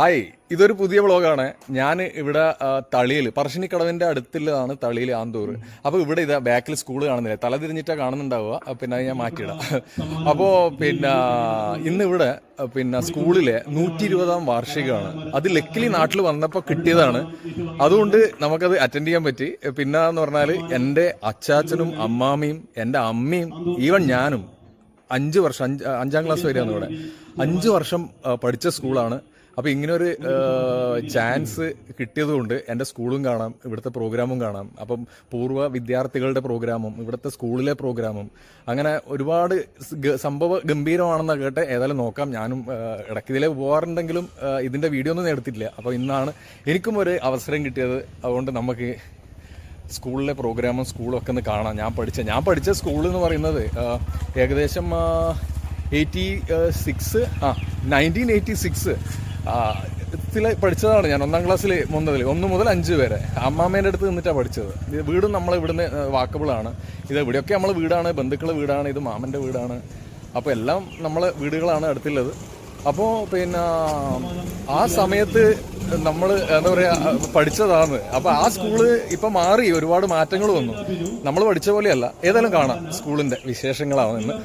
Hi ഇതൊരു പുതിയ വ്ളോഗാണ്. ഞാൻ ഇവിടെ തളിയിൽ പറശ്ശിനിക്കടവിന്റെ അടുത്തുള്ളതാണ് തളിയിൽ ആന്തൂർ. അപ്പോൾ ഇവിടെ ഇതാ ബാക്കിൽ സ്കൂൾ കാണുന്നില്ല? തല തിരിഞ്ഞിട്ടാണ് കാണുന്നുണ്ടാവുക. പിന്നെ അത് ഞാൻ മാറ്റിയിടാം. അപ്പോൾ പിന്നെ ഇന്നിവിടെ പിന്നെ സ്കൂളിലെ നൂറ്റി ഇരുപതാം വാർഷികമാണ്. അത് ലക്കിലി നാട്ടിൽ വന്നപ്പോൾ കിട്ടിയതാണ്. അതുകൊണ്ട് നമുക്കത് അറ്റൻഡ് ചെയ്യാൻ പറ്റി. പിന്നെ എന്ന് പറഞ്ഞാൽ എന്റെ അച്ചാച്ചനും അമ്മാമ്മയും എന്റെ അമ്മയും ഈവൻ ഞാനും അഞ്ച് വർഷം അഞ്ച് അഞ്ചാം ക്ലാസ് വരെയാണ് ഇവിടെ. അഞ്ച് വർഷം പഠിച്ച സ്കൂളാണ്. അപ്പോൾ ഇങ്ങനെ ഒരു ചാൻസ് കിട്ടിയതുകൊണ്ട് എന്റെ സ്കൂളും കാണാം ഇവിടുത്തെ പ്രോഗ്രാമും കാണാം. അപ്പം പൂർവ വിദ്യാർത്ഥികളുടെ പ്രോഗ്രാമും ഇവിടുത്തെ സ്കൂളിലെ പ്രോഗ്രാമും അങ്ങനെ ഒരുപാട് സംഭവ ഗംഭീരമാണെന്ന് കേട്ടെ. ഏതായാലും നോക്കാം. ഞാനും ഇടയ്ക്ക് ഇതിലെ പോകാറുണ്ടെങ്കിലും ഇതിന്റെ വീഡിയോ ഒന്നും എടുത്തിട്ടില്ല. അപ്പോൾ ഇന്നാണ് എനിക്കും ഒരു അവസരം കിട്ടിയത്. അതുകൊണ്ട് നമുക്ക് സ്കൂളിലെ പ്രോഗ്രാമും സ്കൂളും ഒക്കെ ഒന്ന് കാണാം. ഞാൻ പഠിച്ച ഞാൻ പഠിച്ച സ്കൂൾ എന്ന് പറയുന്നത് ഏകദേശം എയ്റ്റി സിക്സ് ആ നയന്റീൻ എയ്റ്റി സിക്സ് പഠിച്ചതാണ് ഞാൻ ഒന്നാം ക്ലാസ്സിൽ മുന്നതിൽ ഒന്ന് മുതൽ അഞ്ച് വരെ. അമ്മാമ്മേന്റെ അടുത്ത് നിന്നിട്ടാണ് പഠിച്ചത്. ഇത് വീടും നമ്മൾ ഇവിടുന്ന് വാക്കബിളാണ് ഇത് ഇവിടെയൊക്കെ നമ്മളെ വീടാണ് ബന്ധുക്കളുടെ വീടാണ് ഇത് മാമന്റെ വീടാണ്. അപ്പോൾ എല്ലാം നമ്മളെ വീടുകളാണ് അടുത്തുള്ളത്. അപ്പോൾ പിന്നെ ആ സമയത്ത് നമ്മൾ എന്താ പറയുക പഠിച്ചതാണ്. അപ്പോൾ ആ സ്കൂൾ ഇപ്പം മാറി ഒരുപാട് മാറ്റങ്ങൾ വന്നു. നമ്മൾ പഠിച്ച പോലെയല്ല. ഏതായാലും കാണാം സ്കൂളിന്റെ വിശേഷങ്ങളാണ് ഇന്ന്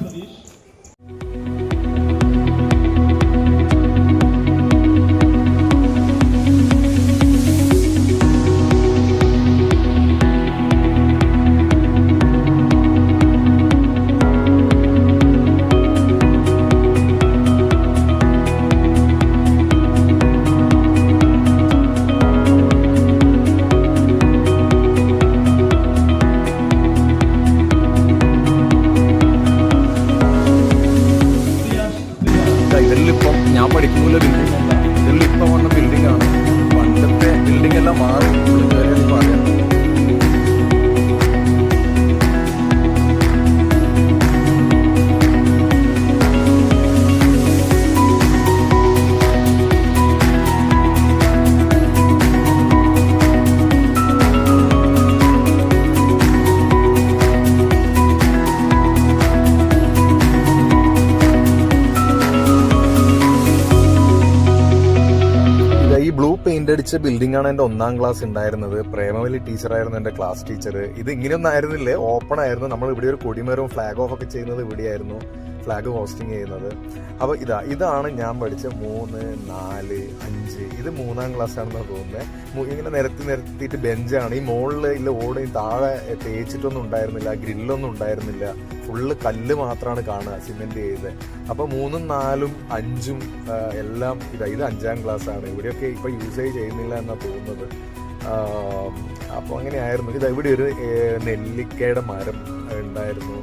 പെയിന്റ് അടിച്ച ബിൽഡിംഗ് ആണ് എന്റെ ഒന്നാം ക്ലാസ് ഉണ്ടായിരുന്നത്. പ്രേമവലി ടീച്ചറായിരുന്നു എന്റെ ക്ലാസ് ടീച്ചർ ഇത് ഇങ്ങനെയൊന്നും ആയിരുന്നില്ലേ? ഓപ്പൺ ആയിരുന്നു. നമ്മൾ ഇവിടെ ഒരു കൊടിമരവും ഫ്ലാഗ് ഓഫ് ഒക്കെ ചെയ്യുന്നത് ഇവിടെയായിരുന്നു. ഫ്ലാഗ് ഹോസ്റ്റിംഗ് ചെയ്യുന്നത്. അപ്പോൾ ഇതാ ഇതാണ് ഞാൻ പഠിച്ച മൂന്ന് നാല് അഞ്ച്. ഇത് മൂന്നാം ക്ലാസ് ആണെന്ന് തോന്നുന്നത് ഇങ്ങനെ നിരത്തി നിരത്തിയിട്ട് ബെഞ്ചാണ് ഈ മുകളിൽ ഇല്ല ഓടും താഴെ തേച്ചിട്ടൊന്നും ഉണ്ടായിരുന്നില്ല ഗ്രില്ലൊന്നും ഉണ്ടായിരുന്നില്ല. ഫുള്ള് കല്ല് മാത്രമാണ് കാണുക സിമെന്റ് ചെയ്ത്. അപ്പോൾ മൂന്നും നാലും അഞ്ചും എല്ലാം ഇതാ ഇത് അഞ്ചാം ക്ലാസ് ആണ്. ഇവിടെയൊക്കെ ഇപ്പോൾ യൂസേജ് ചെയ്യുന്നില്ല എന്നാ തോന്നുന്നത്. അപ്പോൾ അങ്ങനെയായിരുന്നു. ഇത് ഇവിടെ ഒരു നെല്ലിക്കയുടെ മരം ഉണ്ടായിരുന്നു.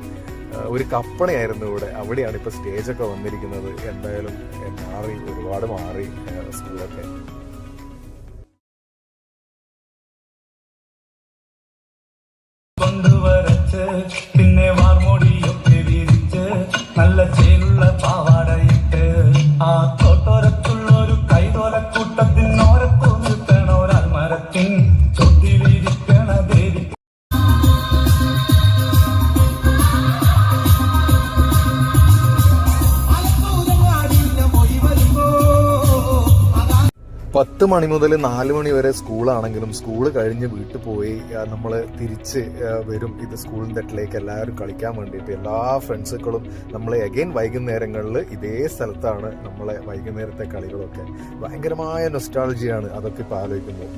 ഒരു കപ്പണയായിരുന്നു ഇവിടെ. അവിടെയാണ് ഇപ്പൊ സ്റ്റേജൊക്കെ വന്നിരിക്കുന്നത്. എന്തായാലും മാറി ഒരുപാട് മാറി സ്കൂളൊക്കെ. കൊണ്ടുവരച്ച് പത്ത് മണി മുതൽ നാല് മണി വരെ സ്കൂളാണെങ്കിലും സ്കൂൾ കഴിഞ്ഞ് വീട്ടിൽ പോയി നമ്മൾ തിരിച്ച് വരും ഇത് സ്കൂളിന്റെ തട്ടിലേക്ക് എല്ലാവരും കളിക്കാൻ വേണ്ടിയിട്ട് എല്ലാ ഫ്രണ്ട്സുകളും നമ്മൾ അഗെയിൻ വൈകുന്നേരങ്ങളിൽ ഇതേ സ്ഥലത്താണ് നമ്മളെ വൈകുന്നേരത്തെ കളികളൊക്കെ. ഭയങ്കരമായ നൊസ്റ്റാളജിയാണ് അതൊക്കെ ഇപ്പോൾ ആലോചിക്കുമ്പോൾ.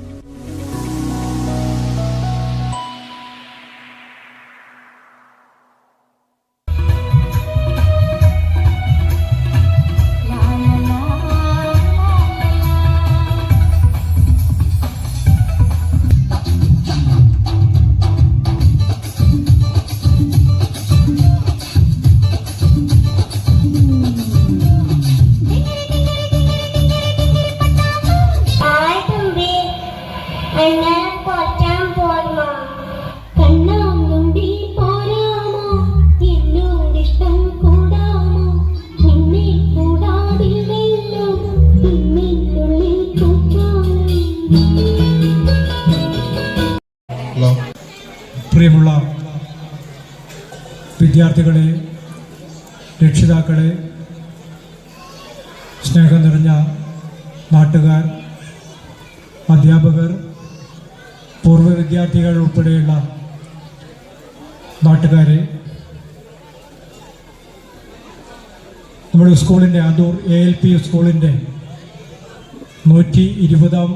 നാട്ടുകാർ അധ്യാപകർ പൂർവ വിദ്യാർത്ഥികൾ ഉൾപ്പെടെയുള്ള നാട്ടുകാരെ നമ്മുടെ സ്കൂളിന്റെ അതൂർ എ എൽ പി സ്കൂളിന്റെ നൂറ്റി ഇരുപതാം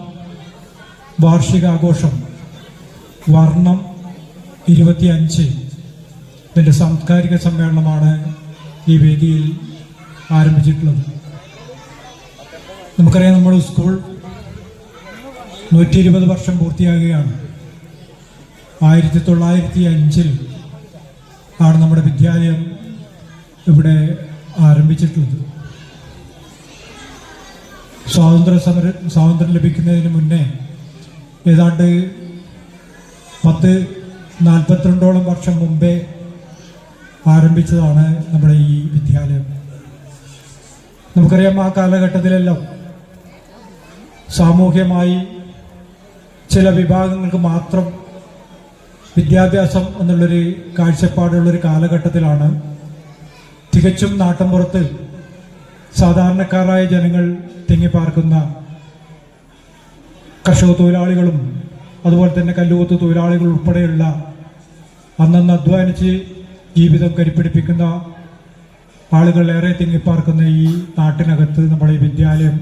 വാർഷികാഘോഷം വർണം ഇരുപത്തിയഞ്ച് ഇതിന്റെ സാംസ്കാരിക സമ്മേളനമാണ് ഈ വേദിയിൽ ആരംഭിച്ചിട്ടുള്ളത്. നമുക്കറിയാം നമ്മുടെ സ്കൂൾ നൂറ്റി ഇരുപത് വർഷം പൂർത്തിയാകുകയാണ്. ആയിരത്തി തൊള്ളായിരത്തി അഞ്ചിൽ ആണ് നമ്മുടെ വിദ്യാലയം ഇവിടെ ആരംഭിച്ചിട്ടുള്ളത്. സ്വാതന്ത്ര്യ സമര സ്വാതന്ത്ര്യം ലഭിക്കുന്നതിന് മുന്നേ ഏതാണ്ട് പത്ത് നാൽപ്പത്തിരണ്ടോളം വർഷം മുമ്പേ ആരംഭിച്ചതാണ് നമ്മുടെ ഈ വിദ്യാലയം. നമുക്കറിയാം ആ കാലഘട്ടത്തിലെല്ലാം സാമൂഹ്യമായി ചില വിഭാഗങ്ങൾക്ക് മാത്രം വിദ്യാഭ്യാസം എന്നുള്ളൊരു കാഴ്ചപ്പാടുള്ളൊരു കാലഘട്ടത്തിലാണ്. തികച്ചും നാട്ടിൻപുറത്ത് സാധാരണക്കാരായ ജനങ്ങൾ തിങ്ങിപ്പാർക്കുന്ന കർഷക തൊഴിലാളികളും അതുപോലെ തന്നെ കല്ലുകൊത്ത് തൊഴിലാളികൾ ഉൾപ്പെടെയുള്ള അന്നന്ന് അധ്വാനിച്ച് ജീവിതം കരിപ്പിടിപ്പിക്കുന്ന ആളുകൾ ഏറെ തിങ്ങിപ്പാർക്കുന്ന ഈ നാട്ടിനകത്ത് നമ്മുടെ ഈ വിദ്യാലയം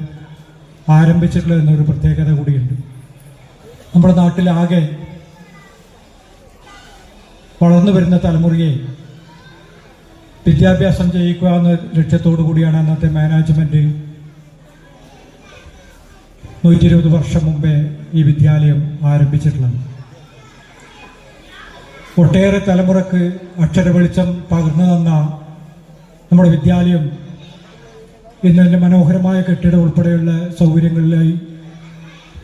ആരംഭിച്ചിട്ടുള്ള എന്നൊരു പ്രത്യേകത കൂടിയുണ്ട്. നമ്മുടെ നാട്ടിലാകെ വളർന്നു വരുന്ന തലമുറയെ വിദ്യാഭ്യാസം ചെയ്യിക്കുക എന്ന ലക്ഷ്യത്തോടു കൂടിയാണ് അന്നത്തെ മാനേജ്മെന്റ്. നൂറ്റി ഇരുപത് വർഷം മുമ്പേ ഈ വിദ്യാലയം ആരംഭിച്ചിട്ടുള്ളത്. ഒട്ടേറെ തലമുറയ്ക്ക് അക്ഷര വെളിച്ചം പകർന്നു തന്ന നമ്മുടെ വിദ്യാലയം ഇന്ന് മനോഹരമായ കെട്ടിടം ഉൾപ്പെടെയുള്ള സൗകര്യങ്ങളിലായി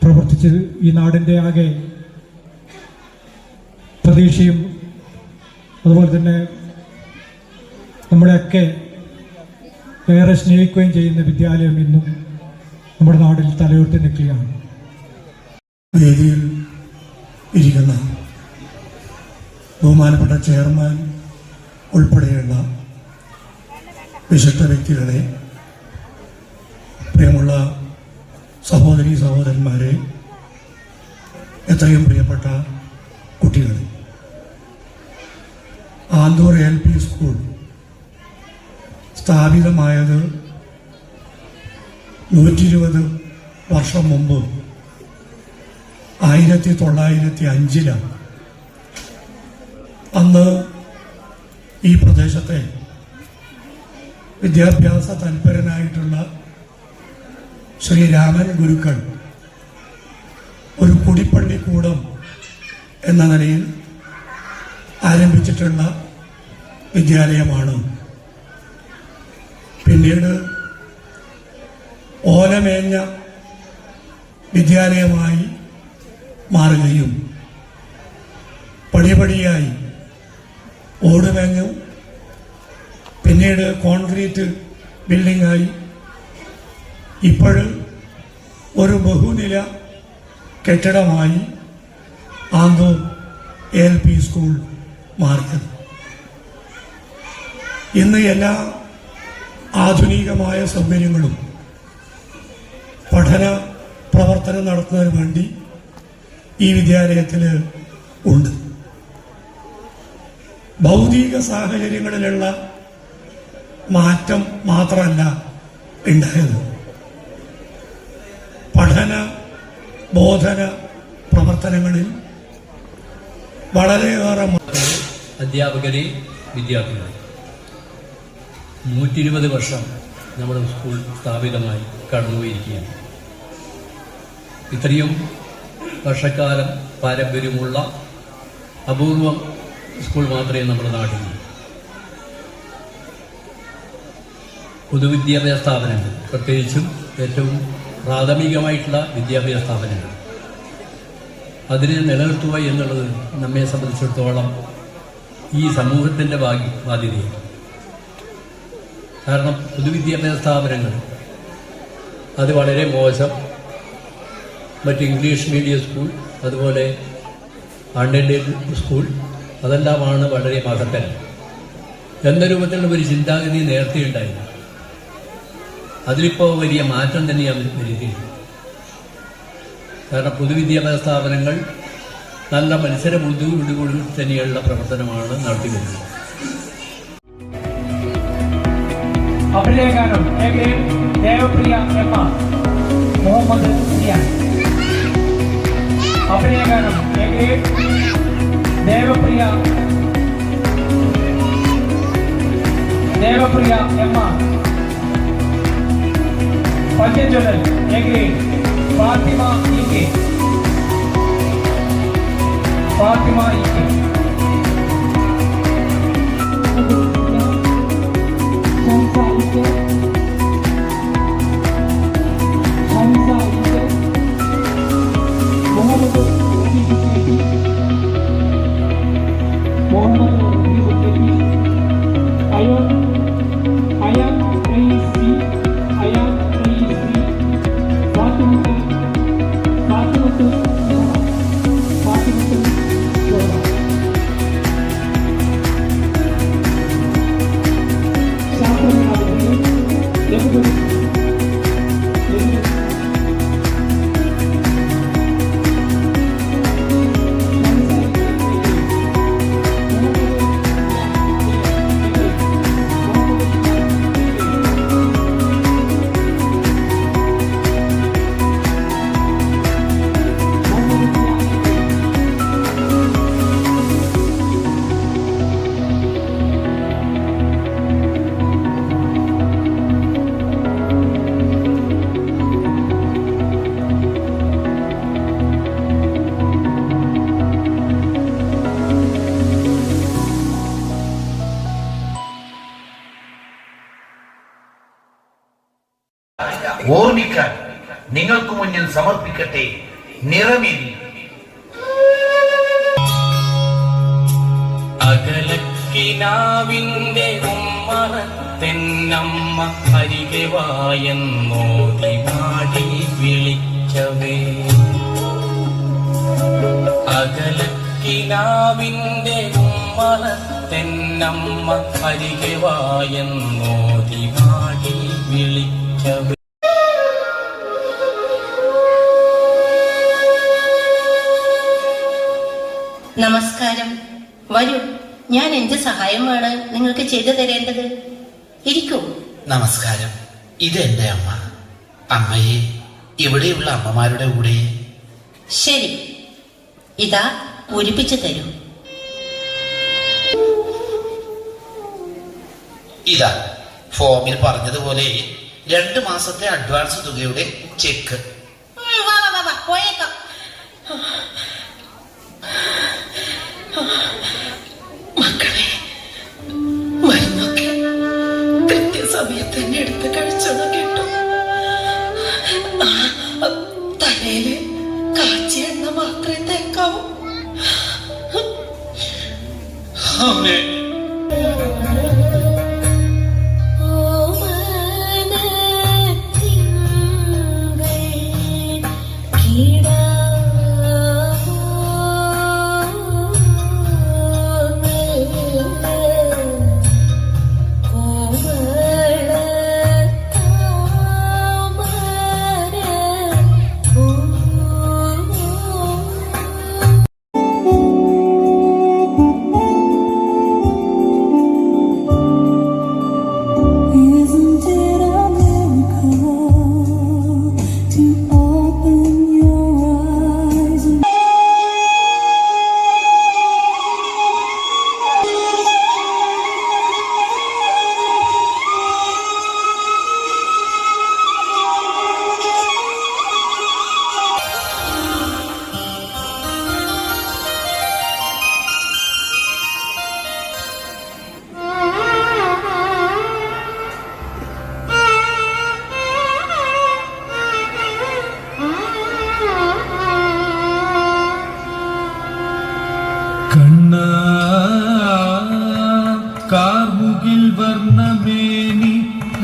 പ്രവർത്തിച്ച് ഈ നാടിന്റെ ആകെ പ്രതീക്ഷയും അതുപോലെ തന്നെ നമ്മളെയൊക്കെ ഏറെ സ്നേഹിക്കുകയും ചെയ്യുന്ന വിദ്യാലയം ഇന്നും നമ്മുടെ നാടിൽ തലയുയർത്തി നിൽക്കുകയാണ്. വേദിയിൽ ഇരിക്കുന്ന ബഹുമാനപ്പെട്ട ചെയർമാൻ ഉൾപ്പെടെയുള്ള വിശിഷ്ട വ്യക്തികളെ പ്രിയമുള്ള സഹോദരി സഹോദരന്മാരെ എത്രയും പ്രിയപ്പെട്ട കുട്ടികളെ ആന്തൂർ എൽ പി സ്കൂൾ സ്ഥാപിതമായത് നൂറ്റി ഇരുപത് വർഷം മുമ്പ് ആയിരത്തി തൊള്ളായിരത്തി അഞ്ചിലാണ് അന്ന് ഈ പ്രദേശത്തെ വിദ്യാഭ്യാസ തൽപരനായിട്ടുള്ള ശ്രീരാമൻ ഗുരുക്കൾ. ഒരു കുടിപ്പള്ളിക്കൂടം എന്ന നിലയിൽ ആരംഭിച്ചിട്ടുള്ള വിദ്യാലയമാണ്. പിന്നീട് ഓലമേഞ്ഞ വിദ്യാലയമായി മാറുകയും പടിപടിയായി ഓടുമേഞ്ഞു. പിന്നീട് കോൺക്രീറ്റ് ബിൽഡിംഗായി. ഇപ്പോൾ ഒരു ബഹുനില കെട്ടിടമായി ആന്തൂർ എൽ പി സ്കൂൾ മാറിയത്. ഇന്ന് എല്ലാ ആധുനികമായ സൗകര്യങ്ങളും പഠന പ്രവർത്തനം നടത്തുന്നതിന് വേണ്ടി ഈ വിദ്യാലയത്തിൽ ഉണ്ട്. ഭൗതിക സാഹചര്യങ്ങളിലുള്ള മാറ്റം മാത്രമല്ല ഉണ്ടായത് പഠന ബോധന പ്രവർത്തനങ്ങളിൽ വളരെയേറെ അധ്യാപകരെ വിദ്യാർത്ഥികളെ നൂറ്റി ഇരുപത് വർഷം നമ്മുടെ സ്കൂൾ സ്ഥാപിതമായി കടന്നുപോയിരിക്കുകയാണ്. ഇത്രയും വർഷക്കാലം പാരമ്പര്യമുള്ള അപൂർവം സ്കൂൾ മാത്രമേ നമ്മുടെ നാട്ടിൽ പൊതുവിദ്യാഭ്യാസ സ്ഥാപനങ്ങൾ പ്രത്യേകിച്ചും ഏറ്റവും പ്രാഥമികമായിട്ടുള്ള വിദ്യാഭ്യാസ സ്ഥാപനങ്ങൾ. അതിനെ നിലനിർത്തുക എന്നുള്ളത് നമ്മെ സംബന്ധിച്ചിടത്തോളം ഈ സമൂഹത്തിന്റെ ഭാഗ്യ ബാധ്യതയാണ്. കാരണം പൊതുവിദ്യാഭ്യാസ സ്ഥാപനങ്ങൾ അത് വളരെ മോശം. മറ്റ് ഇംഗ്ലീഷ് മീഡിയം സ്കൂൾ അതുപോലെ അൺഎയ്ഡഡ് സ്കൂൾ അതെല്ലാമാണ് വളരെ മഹത്തരം. എന്ന രൂപത്തിലുള്ള ഒരു ചിന്താഗതി നേരത്തെ ഉണ്ടായിരുന്നു. അതിലിപ്പോൾ വലിയ മാറ്റം തന്നെയാണ് വരികയുള്ളൂ കാരണം പൊതുവിദ്യാഭ്യാസ സ്ഥാപനങ്ങൾ നല്ല മത്സര ബുദ്ധിമുട്ടുകൂടി തന്നെയുള്ള പ്രവർത്തനമാണ് നടത്തിവരുന്നത് അഭിനയഗാനം എ ദേവപ്രിയ എം ആർ അഭിനയഗാനം ദേവപ്രിയ എം ആർ पंजे जनरल एग्री फातिमा इंगे फातिमा इंगे Thank you. അകലക്കിനാവിന്റെ ഉമ്മറത്തെന്നമ്മ അരികെ വായെന്നോതി പാടി വിളിച്ചവേ. അകലക്കിനാവിന്റെ ഉമ്മറത്തെന്നമ്മ അരികെ വായെന്നോതി പാടി വിളിച്ചവേ. നമസ്കാരം. വരൂ. ഞാൻ എന്ത് സഹായമാണ് നിങ്ങൾക്ക് ചെയ്തു തരേണ്ടത്? ഇരിക്കൂ. നമസ്കാരം. ഇത് എന്റെ അമ്മ. അമ്മയെ ഇവിടെയുള്ള അമ്മമാരുടെ കൂടെ. ശരി. ഇതാ പൂരിപ്പിച്ചു തരൂ. ഇതാ ഫോമിൽ പറഞ്ഞതുപോലെ രണ്ട് മാസത്തെ അഡ്വാൻസ് തുകയുടെ ചെക്ക്. വാ, വാ, വാ, വാ, പോയേക്കാം. കൃത്യസമയത്ത് തന്നെ എടുത്ത് കഴിച്ചെന്ന് കേട്ടു. തലയിൽ കാച്ചിയ എണ്ണ മാത്രമേ തേക്കാവൂ. അമ്മേ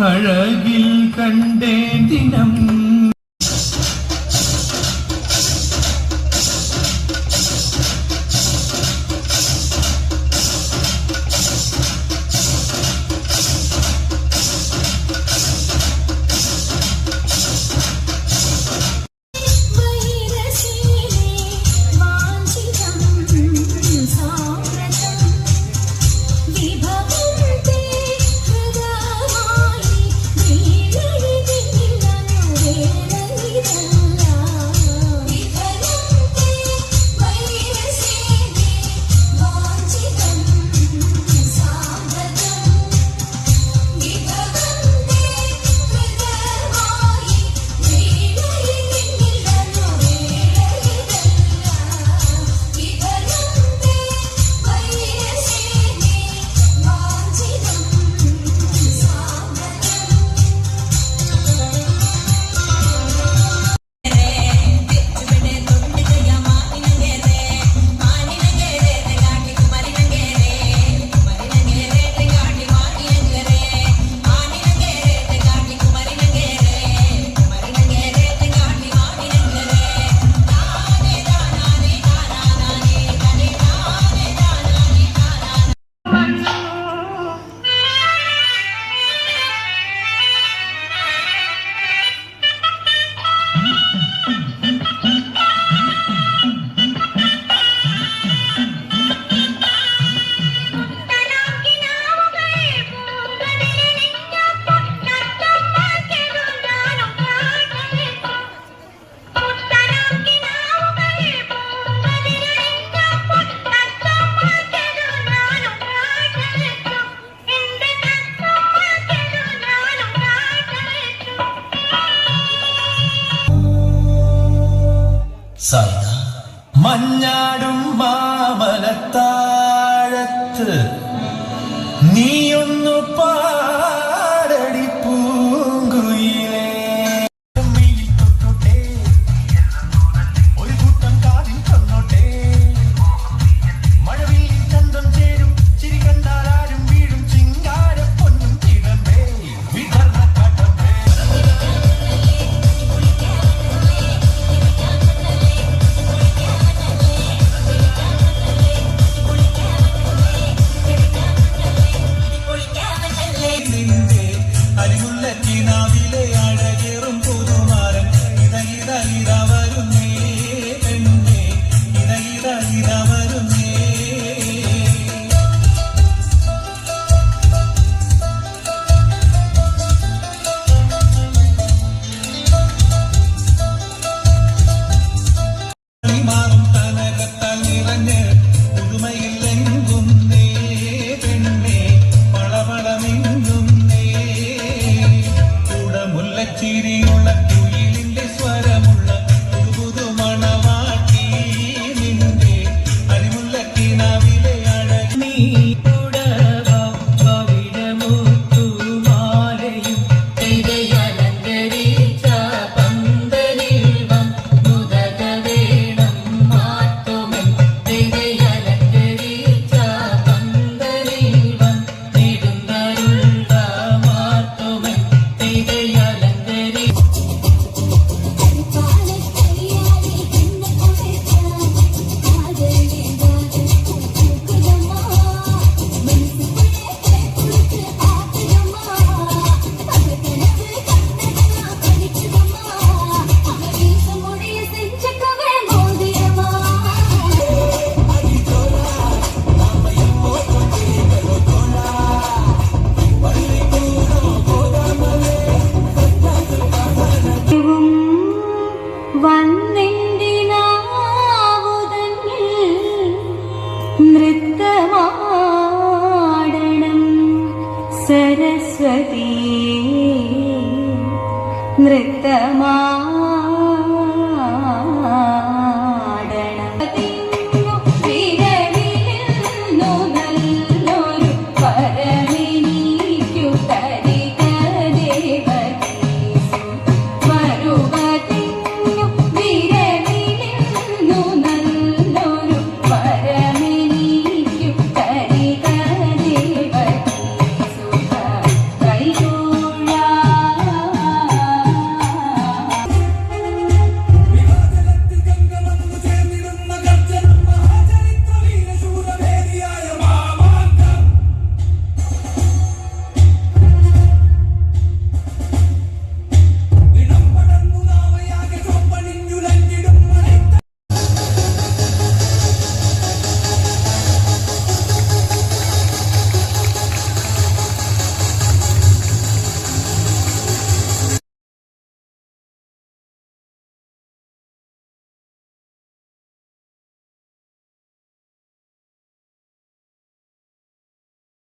അഴകിൽ കണ്ടേ ദിനം